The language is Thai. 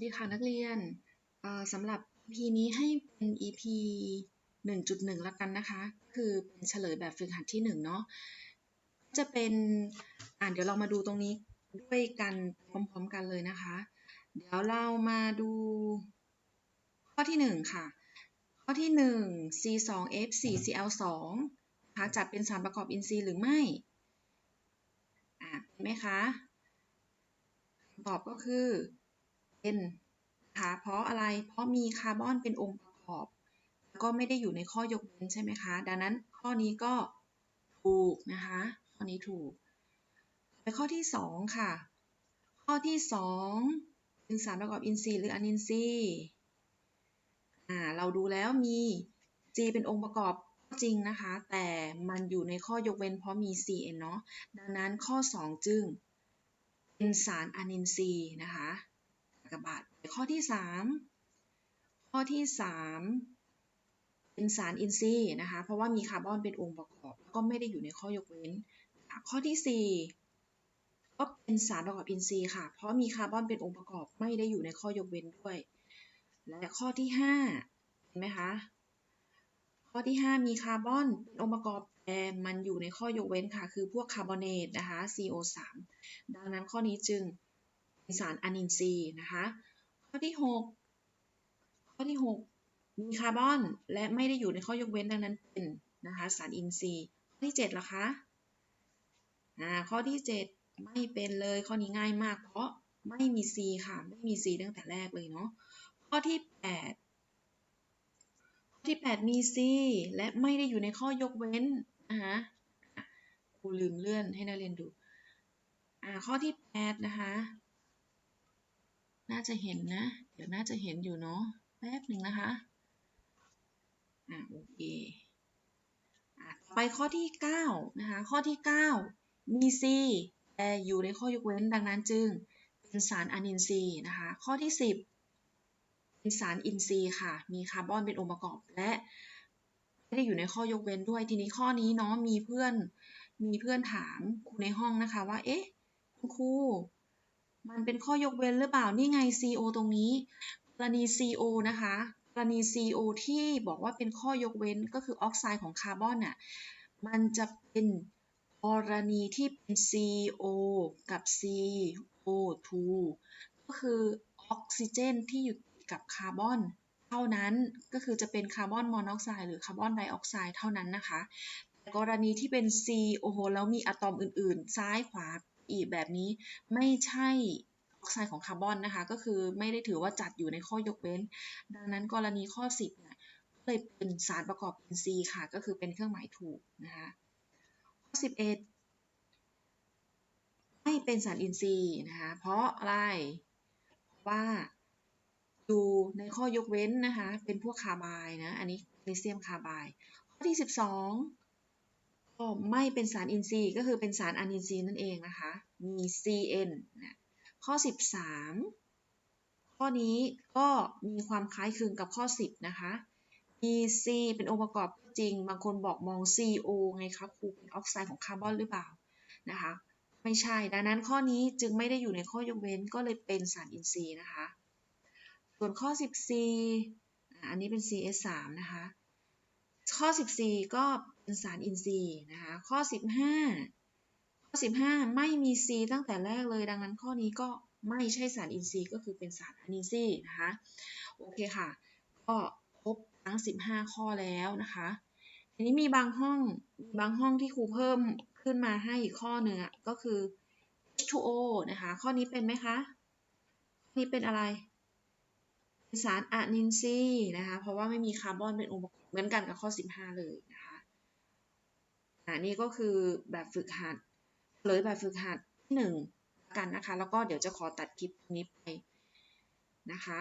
วัสดีค่ะนักเรียนเอ่อสำหรับ EP นี้ให้เป็น EP 1.1 ละกันนะคะ คือเป็นเฉลยแบบฝึกหัดที่ 1 เนาะจะเป็นอ่านเดี๋ยวเรามาดูตรงนี้ด้วยกันพร้อมๆกันเลยนะคะ เดี๋ยวเรามาดู ข้อที่ 1 ค่ะ ข้อที่ 1 C2F4Cl2 นะคะจัดเป็นสารประกอบอินทรีย์หรือไม่อ่าเป็นไหมคะตอบก็คือ นนะคะเพราะอะไรเพราะมีคาร์บอนเป็นองค์ประกอบแล้วก็ไม่ได้อยู่ในข้อยกเว้นใช่ไหมคะ ดังนั้นข้อนี้ก็ถูกนะคะ ข้อนี้ถูกไปข้อที่ 2 ค่ะ ข้อที่ 2 เป็นสารประกอบอินทรีย์หรืออนินทรีย์อ่าเราดูแล้วมี G เป็นองค์ประกอบจริงนะคะ แต่มันอยู่ในข้อยกเว้นเพราะมี CN เนาะดังนั้นข้อ 2 จึงเป็นสารอนินทรีย์นะคะ กบาดข้อที่ 3 ข้อที่ 3 เป็นสารอินทรีย์นะคะ เพราะว่ามีคาร์บอนเป็นองค์ประกอบแล้วก็ไม่ได้อยู่ในข้อยกเว้น ข้อที่ 4 ก็เป็นสารประกอบอินทรีย์ค่ะ เพราะมีคาร์บอนเป็นองค์ประกอบไม่ได้อยู่ในข้อยกเว้นด้วย และข้อที่ 5 เห็นไหมคะ ข้อที่ 5 มีคาร์บอนเป็นองค์ประกอบแต่มันอยู่ในข้อยกเว้นค่ะ คือพวกคาร์บอเนตนะคะ CO3 ดังนั้นข้อนี้จึง สารอนินทรีย์นะคะ ข้อที่ 6 ข้อที่ 6 มีคาร์บอนและไม่ได้อยู่ในข้อยกเว้นดังนั้นเป็นนะคะสารอินทรีย์ ข้อที่7ล่ะคะอ่าข้อที่ 7 ไม่เป็นเลยข้อนี้ง่ายมาก เพราะไม่มี C ค่ะ ไม่มี C ตั้งแต่แรกเลยเนาะ ข้อที่ 8 ข้อที่ 8 มี C และไม่ได้อยู่ในข้อยกเว้นนะคะครูลืมเลื่อนให้นักเรียนดู อ่า ข้อที่ 8 นะคะ น่าจะเห็นนะ เดี๋ยวน่าจะเห็นอยู่เนาะ แป๊บหนึ่งนะคะ อ่าโอเคอไปข้อที่ 9 นะคะ ข้อที่ 9 มี C แต่อยู่ในข้อยกเว้นดังนั้นจึงเป็นสารอนินทรีย์นะคะ ข้อที่ 10 เป็นสารอินทรีย์ค่ะ มีคาร์บอนเป็นองค์ประกอบและไม่ได้อยู่ในข้อยกเว้นด้วย ทีนี้ข้อนี้เนาะมีเพื่อนมีเพื่อนถามครูในห้องนะคะว่า เอ๊ะคุณครู มันเป็นข้อยกเว้นหรือเปล่า นี่ไง CO ตรงนี้กรณี CO นะคะกรณี CO ที่บอกว่าเป็นข้อยกเว้นก็คือออกไซด์ของคาร์บอนน่ะ มันจะเป็นกรณีที่เป็น CO กับ CO2 ก็คือออกซิเจนที่อยู่กับคาร์บอนเท่านั้น ก็คือจะเป็นคาร์บอนมอนอกไซด์หรือคาร์บอนไดออกไซด์เท่านั้นนะคะ กรณีที่เป็น CO แล้วมีอะตอมอื่น ๆ ซ้ายขวา อีกแบบนี้ไม่ใช่ออกไซด์ของคาร์บอนนะคะ ก็คือไม่ได้ถือว่าจัดอยู่ในข้อยกเว้น ดังนั้นกรณีข้อ 10เนี่ยเลยเป็นสารประกอบอินทรีย์ค่ะ ก็คือเป็นเครื่องหมายถูกนะคะข้อ 11 ไม่เป็นสารอินทรีย์นะคะเพราะอะไรว่าอยู่ในข้อยกเว้นนะคะ เป็นพวกคาร์บายนะ อันนี้แมกนีเซียมคาร์บาย ข้อที่ 12 ก็ไม่เป็นสารอินทรีย์ก็คือเป็นสารอนินทรีย์นั่นเองนะคะ มี CN นะข้อ 13 ข้อนี้ก็มีความคล้ายคลึงกับข้อ 10 นะคะ มี C เป็นองค์ประกอบจริง บางคนบอกมอง CO ไงคะครูเป็นออกไซด์ของคาร์บอนหรือเปล่านะคะ ไม่ใช่ ดังนั้นข้อนี้จึงไม่ได้อยู่ในข้อยกเว้นก็เลยเป็นสารอินทรีย์นะคะ ส่วนข้อ 14 อันนี้เป็น CS3 นะคะ ข้อ 14 ก็ เป็นสารอินทรีย์นะคะข้อ 15 ข้อ 15 ไม่มี C ตั้งแต่แรกเลย ดังนั้นข้อนี้ก็ไม่ใช่สารอินทรีย์ก็คือเป็นสารอนินทรีย์นะคะโอเคค่ะ ก็ครบทั้ง 15 ข้อแล้วนะคะทีนี้มีบางห้องมีบางห้องที่ครูเพิ่มขึ้นมาให้อีกข้อหนึ่งก็คือ H2O นะคะ ข้อนี้เป็นไหมคะข้อนี้เป็นอะไรเป็นสารอะนินทรีนะคะ เพราะว่าไม่มีคาร์บอนเป็นองค์ประกอบเหมือนกันกับข้อ 15 เลยนะคะ อันนี้ก็คือแบบฝึกหัดเลยแบบฝึกหัดที่หนึ่งกันนะคะ แล้วก็เดี๋ยวจะขอตัดคลิปนี้ไปนะคะ